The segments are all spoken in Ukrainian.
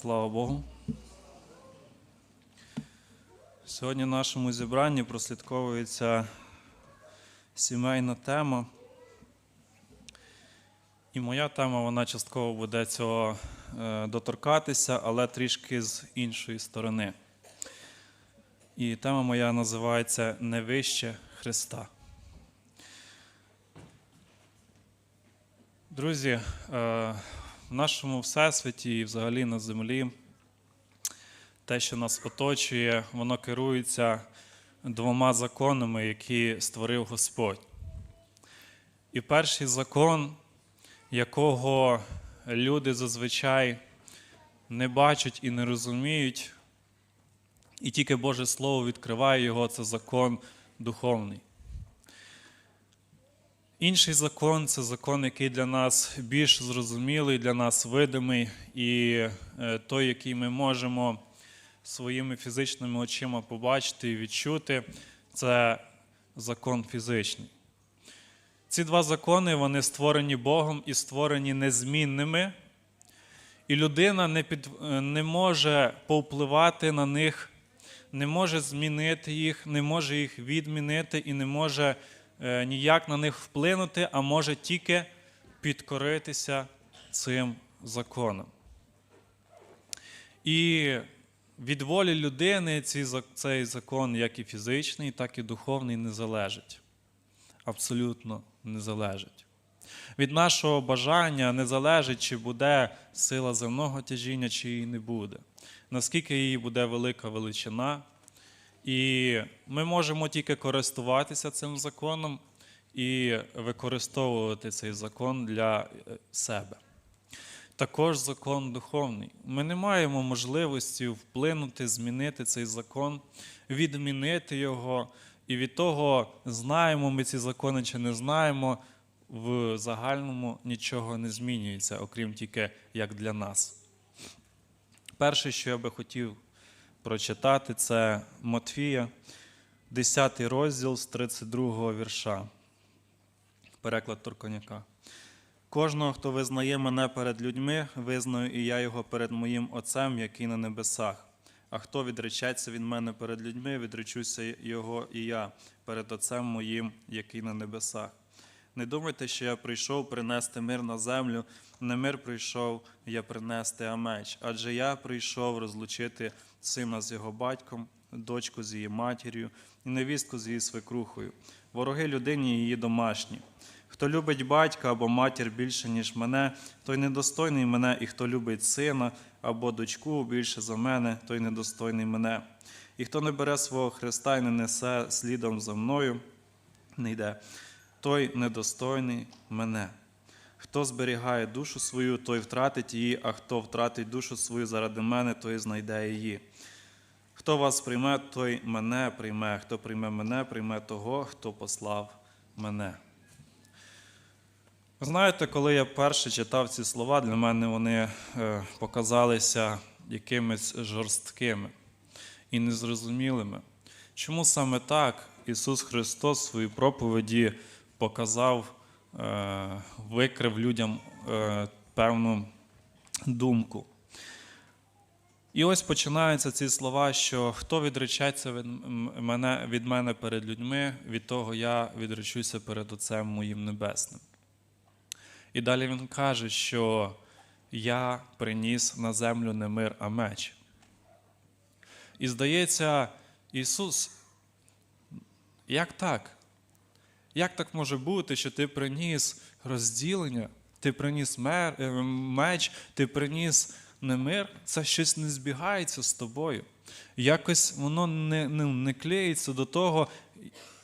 Слава Богу. Сьогодні в нашому зібранні прослідковується сімейна тема. І моя тема вона частково буде цього е, доторкатися, але трішки з іншої сторони. І тема моя називається Не вище Христа. Друзі, е, в нашому всесвіті і взагалі на землі те, що нас оточує, воно керується двома законами, які створив Господь. І перший закон, якого люди зазвичай не бачать і не розуміють, і тільки Боже Слово відкриває його, це закон духовний. Інший закон це закон, який для нас більш зрозумілий, для нас видимий, і е, той, який ми можемо своїми фізичними очима побачити і відчути, це закон фізичний. Ці два закони вони створені Богом і створені незмінними, і людина не, під, е, не може повпливати на них, не може змінити їх, не може їх відмінити і не може ніяк на них вплинути, а може тільки підкоритися цим законом. І від волі людини цей закон, як і фізичний, так і духовний, не залежить. Абсолютно не залежить. Від нашого бажання не залежить, чи буде сила земного тяжіння, чи її не буде. Наскільки її буде велика величина. І ми можемо тільки користуватися цим законом і використовувати цей закон для е, себе. Також закон духовний. Ми не маємо можливості вплинути, змінити цей закон, відмінити його. І від того, знаємо ми ці закони чи не знаємо, в загальному нічого не змінюється, окрім тільки як для нас. Перше, що я би хотів прочитати, це Матфія, 10 розділ з 32 вірша. Переклад Турконяка. Кожного, хто визнає мене перед людьми, визнаю і я його перед моїм Отцем, який на небесах. А хто відречеться від мене перед людьми, відречуся його і я перед Отцем моїм, який на небесах. Не думайте, що я прийшов принести мир на землю, не мир прийшов я принести, а меч. Адже я прийшов розлучити сина з його батьком, дочку з її матір'ю і невістку з її свекрухою. Вороги людині і її домашні. Хто любить батька або матір більше, ніж мене, той недостойний мене, і хто любить сина або дочку більше за мене, той недостойний мене. І хто не бере свого Христа і не несе слідом за мною, не йде, той недостойний мене. Хто зберігає душу свою, той втратить її, а хто втратить душу свою заради мене, той знайде її. Хто вас прийме, той мене прийме, хто прийме мене, прийме того, хто послав мене. Знаєте, коли я перше читав ці слова, для мене вони е, показалися якимись жорсткими і незрозумілими. Чому саме так Ісус Христос в своїй проповіді показав, викрив людям е, певну думку? І ось починаються ці слова, що хто відречеться від мене, від мене перед людьми, від того я відречуся перед Отцем моїм Небесним. І далі він каже, що я приніс на землю не мир, а меч. І здається, Ісус, як так? Як так може бути, що ти приніс розділення, ти приніс мер, е, меч, ти приніс не мир? Це щось не збігається з тобою. Якось воно не, не, не клеїться до того,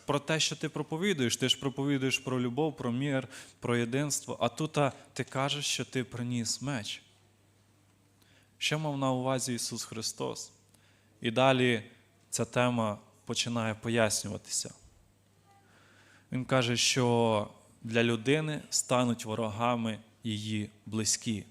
про те, що ти проповідуєш. Ти ж проповідуєш про любов, про мір, про єдинство, а тут а, ти кажеш, що ти приніс меч. Що мав на увазі Ісус Христос? І далі ця тема починає пояснюватися. Він каже, що для людини стануть ворогами її близькі.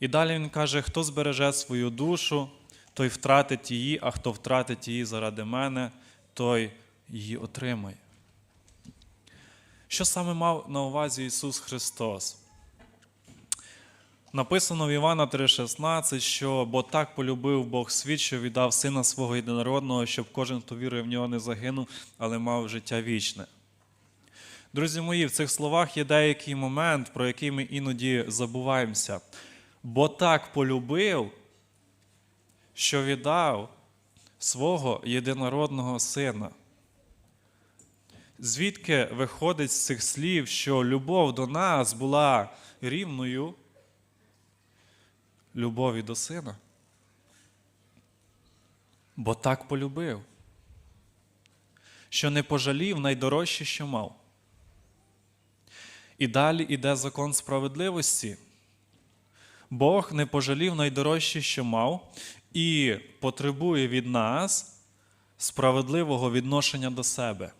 І далі він каже: хто збереже свою душу, той втратить її, а хто втратить її заради мене, той її отримає. Що саме мав на увазі Ісус Христос? Написано в Івана 3,16, що бо так полюбив Бог світ, що віддав сина свого єдинородного, щоб кожен, хто вірує в нього, не загинув, але мав життя вічне. Друзі мої, в цих словах є деякий момент, про який ми іноді забуваємося. Бо так полюбив, що віддав свого єдинородного сина. Звідки виходить з цих слів, що любов до нас була рівною любові до сина? Бо так полюбив, що не пожалів найдорожче, що мав. І далі іде закон справедливості. Бог не пожалів найдорожче, що мав, і потребує від нас справедливого відношення до себе.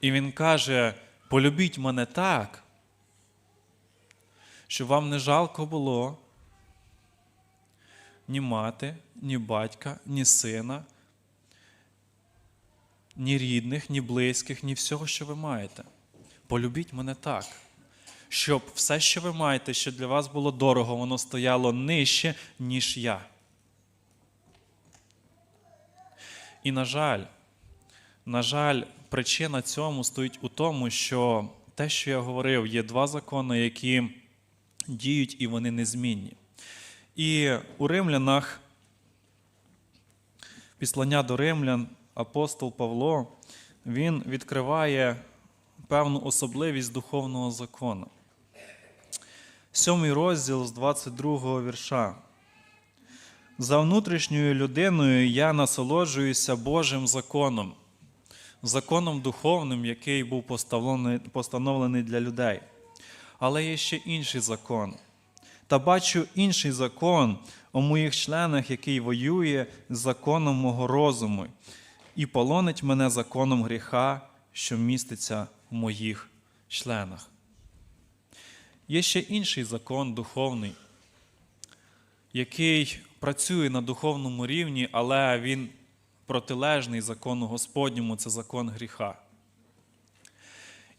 І Він каже: полюбіть мене так, щоб вам не жалко було ні мати, ні батька, ні сина, ні рідних, ні близьких, ні всього, що ви маєте. Полюбіть мене так, щоб все, що ви маєте, що для вас було дорого, воно стояло нижче, ніж я. І, на жаль, на жаль, причина цьому стоїть у тому, що те, що я говорив, є два закони, які діють і вони незмінні. І у римлянах, післання до римлян, апостол Павло, він відкриває певну особливість духовного закону. Сьомий розділ з 22 го вірша. За внутрішньою людиною я насолоджуюся Божим законом, законом духовним, який був постановлений, постановлений для людей. Але є ще інший закон. Та бачу інший закон у моїх членах, який воює з законом мого розуму, і полонить мене законом гріха, що міститься в моїх членах. Є ще інший закон духовний, який працює на духовному рівні, але він протилежний закону Господньому це закон гріха.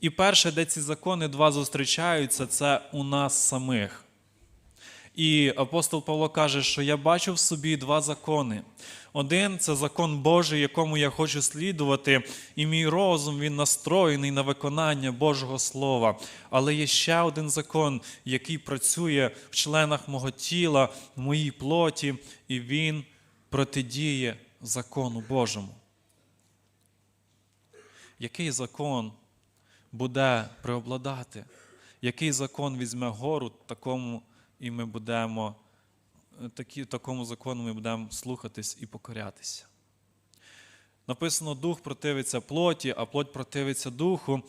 І перше, де ці закони два зустрічаються, це у нас самих. І апостол Павло каже, що я бачу в собі два закони. Один це закон Божий, якому я хочу слідувати, і мій розум він настроєний на виконання Божого Слова. Але є ще один закон, який працює в членах мого тіла, в моїй плоті, і він протидіє закону Божому. Який закон буде преобладати? Який закон візьме гору, такому і ми будемо такі, такому закону ми будемо слухатись і покорятися. Написано, дух противиться плоті, а плоть противиться духу.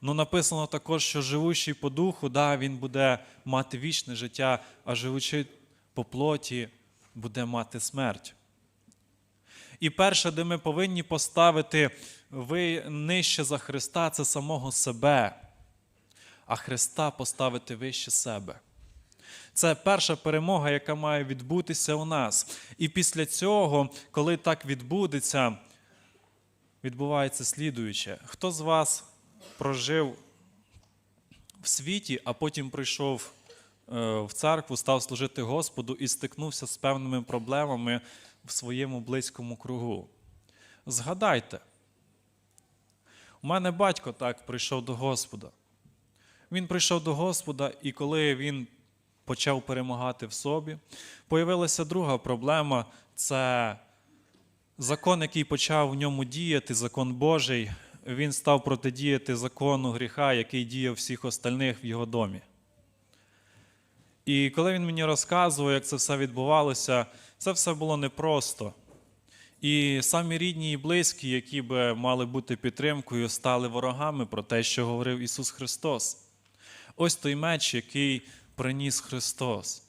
Ну, написано також, що живущий по духу, да, він буде мати вічне життя, а живучи по плоті, буде мати смерть. І перше, де ми повинні поставити ви нижче за Христа, це самого себе, а Христа поставити вище себе. Це перша перемога, яка має відбутися у нас. І після цього, коли так відбудеться, відбувається слідуюче. Хто з вас прожив в світі, а потім прийшов е, в церкву, став служити Господу і стикнувся з певними проблемами в своєму близькому кругу? Згадайте, у мене батько так прийшов до Господа. Він прийшов до Господа, і коли він почав перемагати в собі. Появилася друга проблема це закон, який почав в ньому діяти, закон Божий. Він став протидіяти закону гріха, який діяв всіх остальних в його домі. І коли він мені розказував, як це все відбувалося, це все було непросто. І самі рідні і близькі, які би мали бути підтримкою, стали ворогами про те, що говорив Ісус Христос. Ось той меч, який приніс Христос.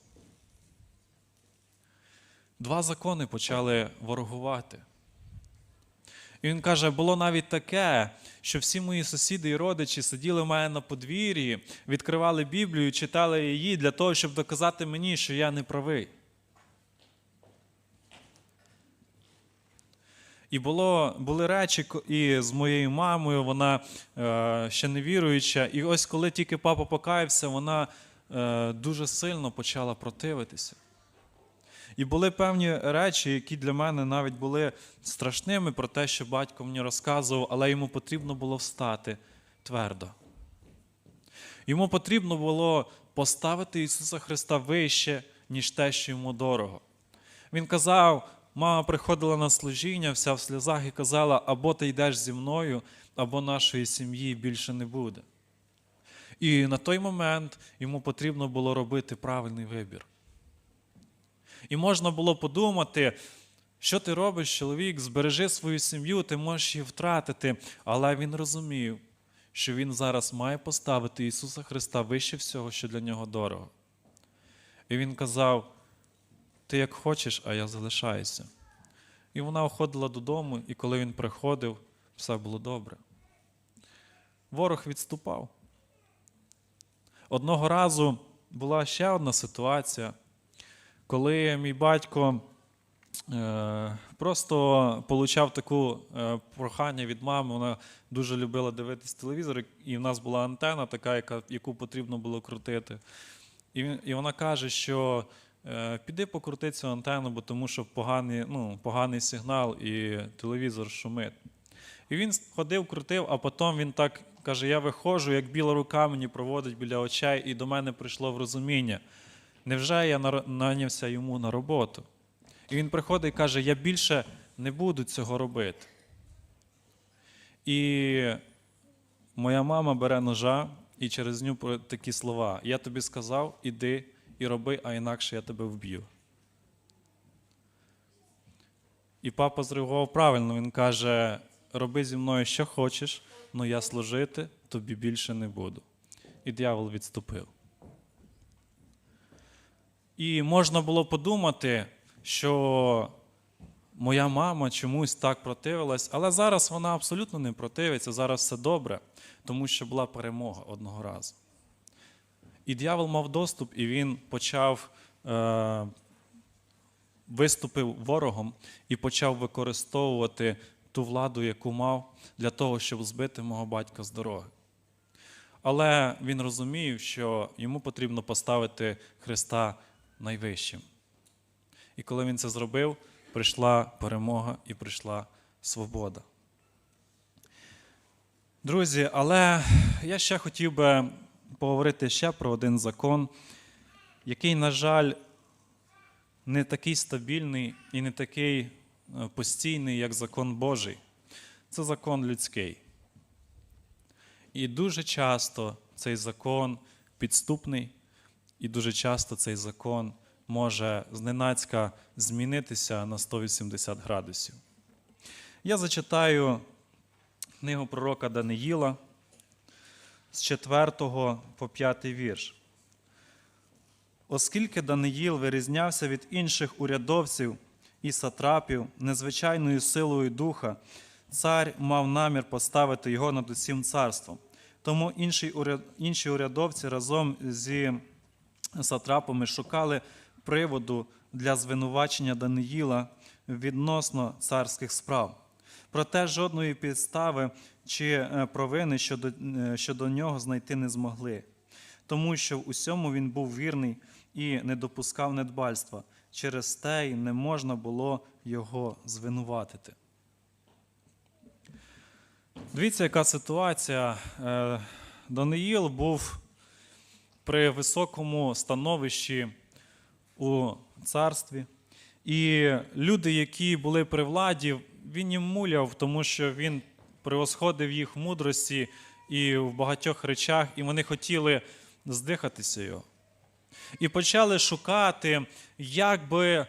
Два закони почали ворогувати. І він каже, було навіть таке, що всі мої сусіди і родичі сиділи в мене на подвір'ї, відкривали Біблію, читали її для того, щоб доказати мені, що я не правий. І було, були речі і з моєю мамою, вона е, ще не віруюча. І ось коли тільки папа покаявся, вона дуже сильно почала противитися. І були певні речі, які для мене навіть були страшними про те, що батько мені розказував, але йому потрібно було встати твердо. Йому потрібно було поставити Ісуса Христа вище, ніж те, що йому дорого. Він казав, мама приходила на служіння, вся в сльозах і казала, або ти йдеш зі мною, або нашої сім'ї більше не буде. І на той момент йому потрібно було робити правильний вибір. І можна було подумати, що ти робиш, чоловік, збережи свою сім'ю, ти можеш її втратити. Але він розумів, що він зараз має поставити Ісуса Христа вище всього, що для нього дорого. І він казав: Ти як хочеш, а я залишаюся. І вона уходила додому, і коли він приходив, все було добре. Ворог відступав. Одного разу була ще одна ситуація, коли мій батько е, просто получав таку е, прохання від мами. Вона дуже любила дивитись телевізор, і в нас була антена, така, яку потрібно було крутити. І, вона каже, що е, піди покрути цю антенну, бо тому що поганий, ну, поганий сигнал і телевізор шумить. І він ходив, крутив, а потім він так каже: Я виходжу, як біла рука мені проводить біля очей, і до мене прийшло врозуміння. Невже я нанявся йому на роботу? І він приходить і каже: Я більше не буду цього робити. І моя мама бере ножа і через нього такі слова: Я тобі сказав, іди і роби, а інакше я тебе вб'ю. І папа зреагував правильно. Він каже: роби зі мною, що хочеш, але я служити тобі більше не буду. І дьявол відступив. І можна було подумати, що моя мама чомусь так противилась, але зараз вона абсолютно не противиться, зараз все добре, тому що була перемога одного разу. І дьявол мав доступ, і він почав е, виступив ворогом і почав використовувати ту владу, яку мав, для того, щоб збити мого батька з дороги. Але він розумів, що йому потрібно поставити Христа найвищим. І коли він це зробив, прийшла перемога і прийшла свобода. Друзі, але я ще хотів би поговорити ще про один закон, який, на жаль, не такий стабільний і не такий постійний, як закон Божий. Це закон людський. І дуже часто цей закон підступний, і дуже часто цей закон може зненацька змінитися на 180 градусів. Я зачитаю книгу пророка Даниїла з 4 по 5 вірш. Оскільки Даниїл вирізнявся від інших урядовців і сатрапів незвичайною силою духа, цар мав намір поставити його над усім царством. Тому інші урядовці разом зі сатрапами шукали приводу для звинувачення Даниїла відносно царських справ. Проте жодної підстави чи е, провини щодо, е, щодо нього знайти не змогли, тому що в усьому він був вірний і не допускав недбальства. Через те й не можна було його звинуватити. Дивіться, яка ситуація. Е, Даниїл був при високому становищі у царстві. І люди, які були при владі, він їм муляв, тому що він превосходив їх в мудрості і в багатьох речах, і вони хотіли здихатися його. І почали шукати, як би е,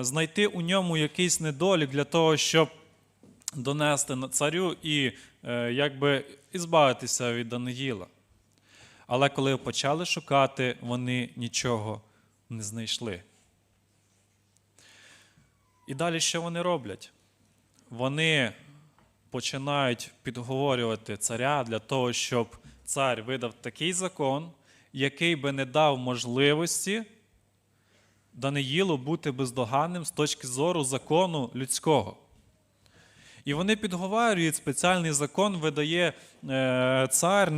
знайти у ньому якийсь недолік для того, щоб донести на царю і е, якби ізбавитися від Даниїла. Але коли почали шукати, вони нічого не знайшли. І далі що вони роблять? Вони починають підговорювати царя для того, щоб цар видав такий закон, який би не дав можливості Даниїлу бути бездоганним з точки зору закону людського. І вони підговарюють, спеціальний закон видає е, цар,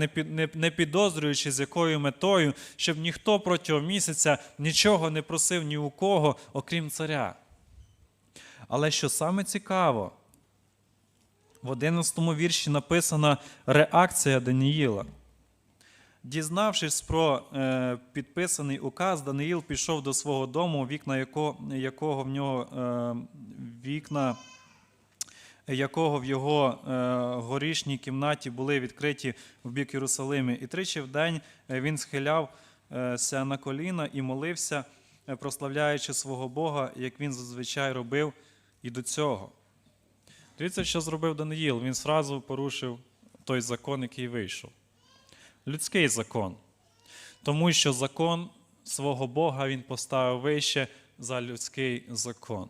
не підозрюючи, з якою метою, щоб ніхто протягом місяця нічого не просив ні у кого, окрім царя. Але що саме цікаво, в 11 вірші написана реакція Даніїла. Дізнавшись про е, підписаний указ, Даниїл пішов до свого дому, вікна якого, якого в нього е, вікна якого в його е, горішній кімнаті були відкриті в бік Єрусалимі. І тричі в день е, він схилявся на коліна і молився, е, прославляючи свого Бога, як він зазвичай робив і до цього. Дивіться, що зробив Даниїл. Він зразу порушив той закон, який вийшов. Людський закон. Тому що закон свого Бога він поставив вище за людський закон.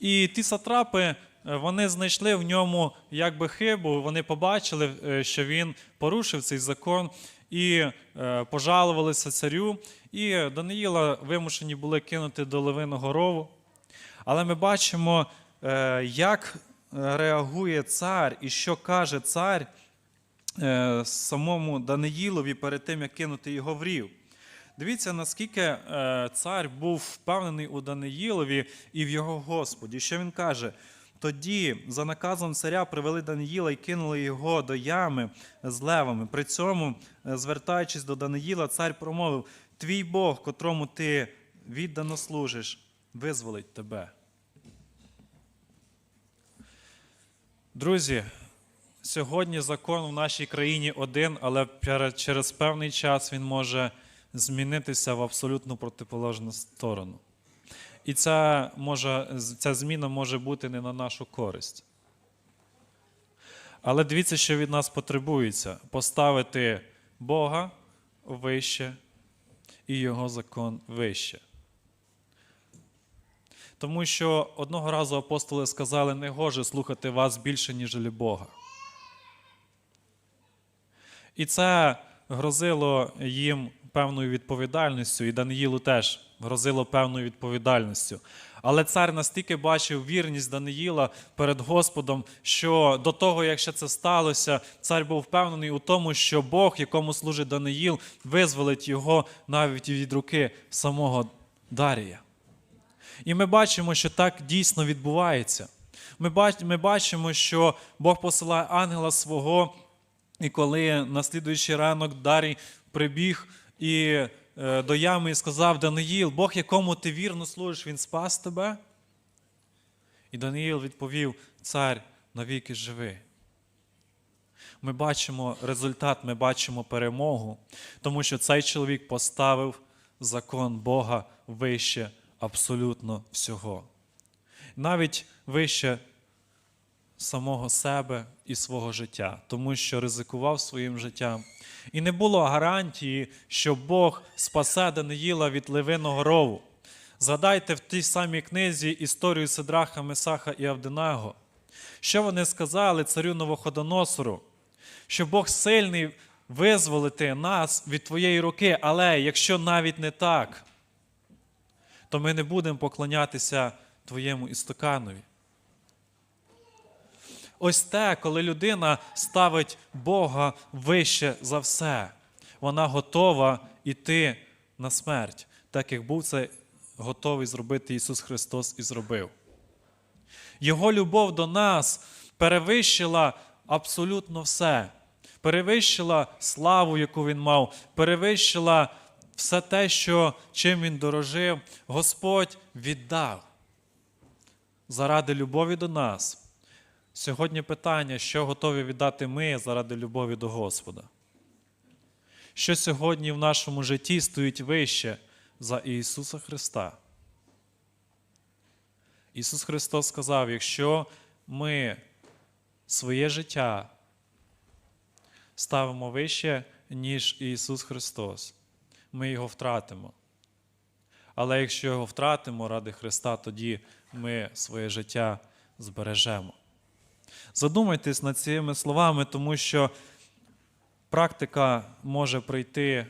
І ті сатрапи, е, вони знайшли в ньому якби хибу, вони побачили, е, що він порушив цей закон і е, пожалувалися царю. І Даниїла вимушені були кинути до левиного рову. Але ми бачимо, як реагує цар і що каже цар самому Даниїлові перед тим, як кинути його в рів. Дивіться, наскільки е, цар був впевнений у Даниїлові і в його Господі. Що він каже? Тоді, за наказом царя, привели Даниїла і кинули його до ями з левами. При цьому, е, звертаючись до Даниїла, цар промовив: Твій Бог, котрому ти віддано служиш, визволить тебе. Друзі, сьогодні закон в нашій країні один, але через певний час він може змінитися в абсолютно протиположну сторону. І ця, може, ця зміна може бути не на нашу користь. Але дивіться, що від нас потребується: поставити Бога вище і Його закон вище. Тому що одного разу апостоли сказали, не гоже слухати вас більше, ніж Бога. І це грозило їм певною відповідальністю, і Даниїлу теж грозило певною відповідальністю. Але цар настільки бачив вірність Даниїла перед Господом, що до того, як ще це сталося, цар був впевнений у тому, що Бог, якому служить Даниїл, визволить його навіть від руки самого Дарія. І ми бачимо, що так дійсно відбувається. Ми бачимо, що Бог посилає ангела свого, і коли на слідуючий ранок Дарій прибіг і е, до ями і сказав: Даниїл, Бог, якому ти вірно служиш, він спас тебе. І Даниїл відповів: Цар навіки живи. Ми бачимо результат, ми бачимо перемогу, тому що цей чоловік поставив закон Бога вище абсолютно всього. Навіть вище самого себе і свого життя, тому що ризикував своїм життям. І не було гарантії, що Бог спасе Даниїла від левиного рову. Згадайте в тій самій книзі історію Сидраха, Месаха і Авденаго. Що вони сказали царю Новоходоносору? Що Бог сильний визволити нас від твоєї руки, але якщо навіть не так, то ми не будемо поклонятися твоєму істоканові. Ось те, коли людина ставить Бога вище за все, вона готова йти на смерть, так як був це готовий зробити Ісус Христос і зробив. Його любов до нас перевищила абсолютно все. Перевищила славу, яку він мав, перевищила все те, що, чим він дорожив, Господь віддав заради любові до нас. Сьогодні питання, що готові віддати ми заради любові до Господа. Що сьогодні в нашому житті стоїть вище за Ісуса Христа? Ісус Христос сказав: якщо ми своє життя ставимо вище, ніж Ісус Христос, ми його втратимо. Але якщо його втратимо ради Христа, тоді ми своє життя збережемо. Задумайтесь над цими словами, тому що практика може прийти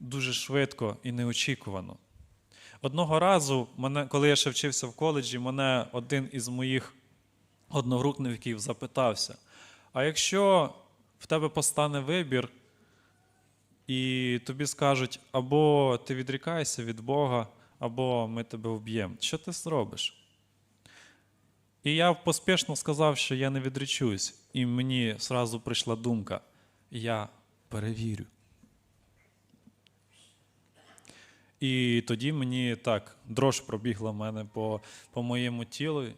дуже швидко і неочікувано. Одного разу, мене, коли я ще вчився в коледжі, мене один із моїх одногрупників запитався: а якщо в тебе постане вибір, і тобі скажуть, або ти відрікаєшся від Бога, або ми тебе вб'ємо, що ти зробиш? І я поспішно сказав, що я не відречусь, і мені зразу прийшла думка: я перевірю. І тоді мені так дрож пробігла в мене по, по моєму тілу.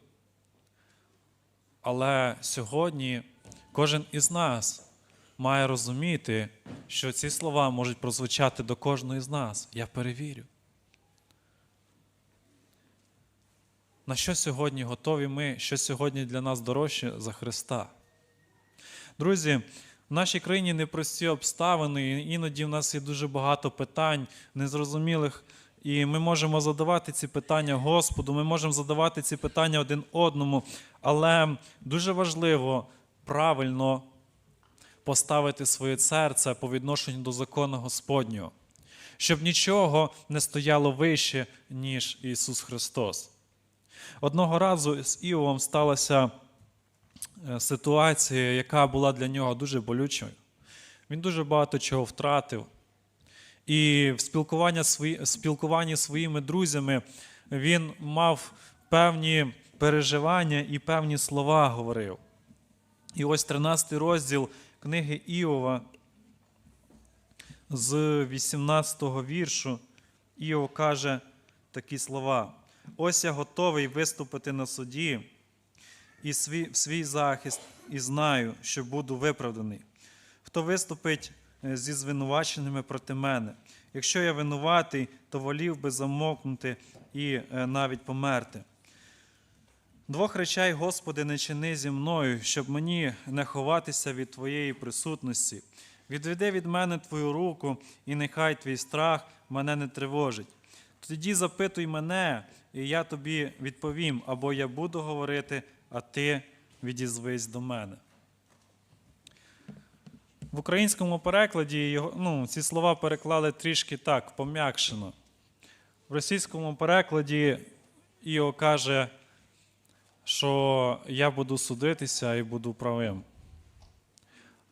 Але сьогодні кожен із нас має розуміти, що ці слова можуть прозвучати до кожного з нас. Я перевірю. На що сьогодні готові ми, що сьогодні для нас дорожче за Христа? Друзі, в нашій країні непрості обставини, і іноді в нас є дуже багато питань, незрозумілих, і ми можемо задавати ці питання Господу, ми можемо задавати ці питання один одному, але дуже важливо правильно поставити своє серце по відношенню до закону Господнього, щоб нічого не стояло вище, ніж Ісус Христос. Одного разу з Іовом сталася е, ситуація, яка була для нього дуже болючою. Він дуже багато чого втратив. І в спілкуванні, свої, спілкуванні своїми друзями він мав певні переживання і певні слова говорив. І ось 13 розділ книги Іова з 18 віршу Іов каже такі слова. Ось я готовий виступити на суді і свій, в свій захист, і знаю, що буду виправданий. Хто виступить е, зі звинуваченнями проти мене? Якщо я винуватий, то волів би замовкнути і е, навіть померти. Двох речей, Господи, не чини зі мною, щоб мені не ховатися від Твоєї присутності. Відведи від мене Твою руку, і нехай твій страх мене не тривожить. Тоді запитуй мене, і я тобі відповім, або я буду говорити, а ти відізвись до мене. В українському перекладі його, ну, ці слова переклали трішки так, пом'якшено. В російському перекладі Іо каже, що я буду судитися і буду правим.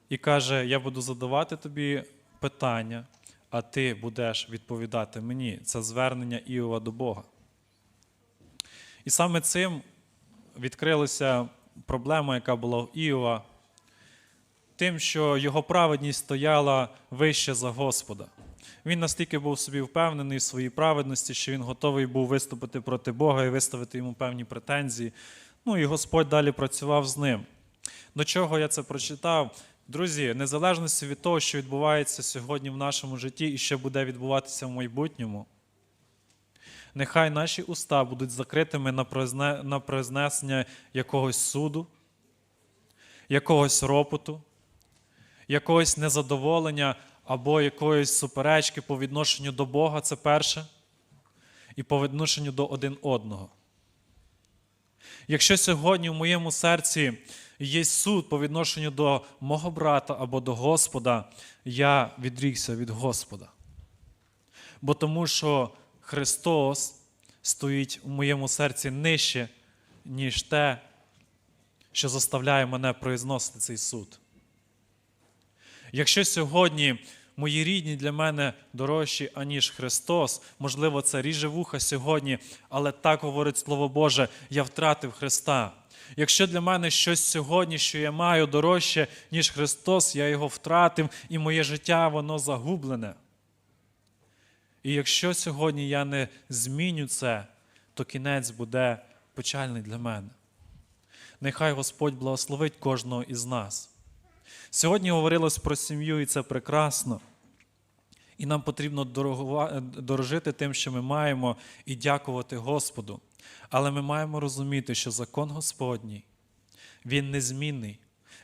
І каже, я буду задавати тобі питання, а ти будеш відповідати мені. Це звернення Іова до Бога. І саме цим відкрилася проблема, яка була в Іова, тим, що його праведність стояла вище за Господа. Він настільки був собі впевнений в своїй праведності, що він готовий був виступити проти Бога і виставити йому певні претензії. Ну і Господь далі працював з ним. До чого я це прочитав? Друзі, незалежності від того, що відбувається сьогодні в нашому житті і що буде відбуватися в майбутньому, нехай наші уста будуть закритими на произне- на произнесення якогось суду, якогось ропоту, якогось незадоволення або якоїсь суперечки по відношенню до Бога це перше, і по відношенню до один одного. Якщо сьогодні в моєму серці є суд по відношенню до мого брата або до Господа, я відрікся від Господа. Бо тому що Христос стоїть у моєму серці нижче, ніж те, що заставляє мене произносити цей суд. Якщо сьогодні мої рідні для мене дорожчі, аніж Христос, можливо, це ріже вуха сьогодні, але так говорить Слово Боже, я втратив Христа. Якщо для мене щось сьогодні, що я маю дорожче, ніж Христос, я його втратив, і моє життя воно загублене. І якщо сьогодні я не зміню це, то кінець буде печальний для мене. Нехай Господь благословить кожного із нас. Сьогодні говорилось про сім'ю, і це прекрасно. І нам потрібно дорожити тим, що ми маємо, і дякувати Господу. Але ми маємо розуміти, що закон Господній, він незмінний.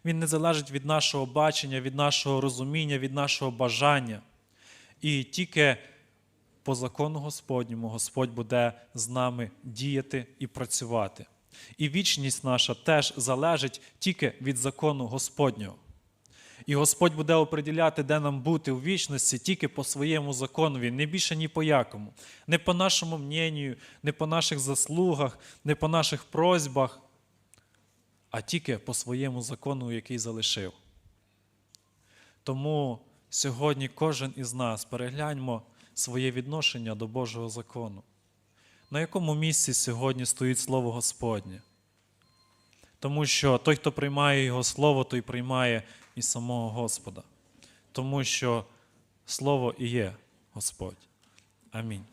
Він не залежить від нашого бачення, від нашого розуміння, від нашого бажання. І тільки по закону Господньому Господь буде з нами діяти і працювати. І вічність наша теж залежить тільки від закону Господнього. І Господь буде оприділяти, де нам бути у вічності тільки по своєму законові, не більше ні по якому. Не по нашому мненню, не по наших заслугах, не по наших просьбах, а тільки по своєму закону, який залишив. Тому сьогодні кожен із нас перегляньмо своє відношення до Божого закону. На якому місці сьогодні стоїть Слово Господнє? Тому що той, хто приймає Його Слово, той приймає і самого Господа. Тому що Слово і є Господь. Амінь.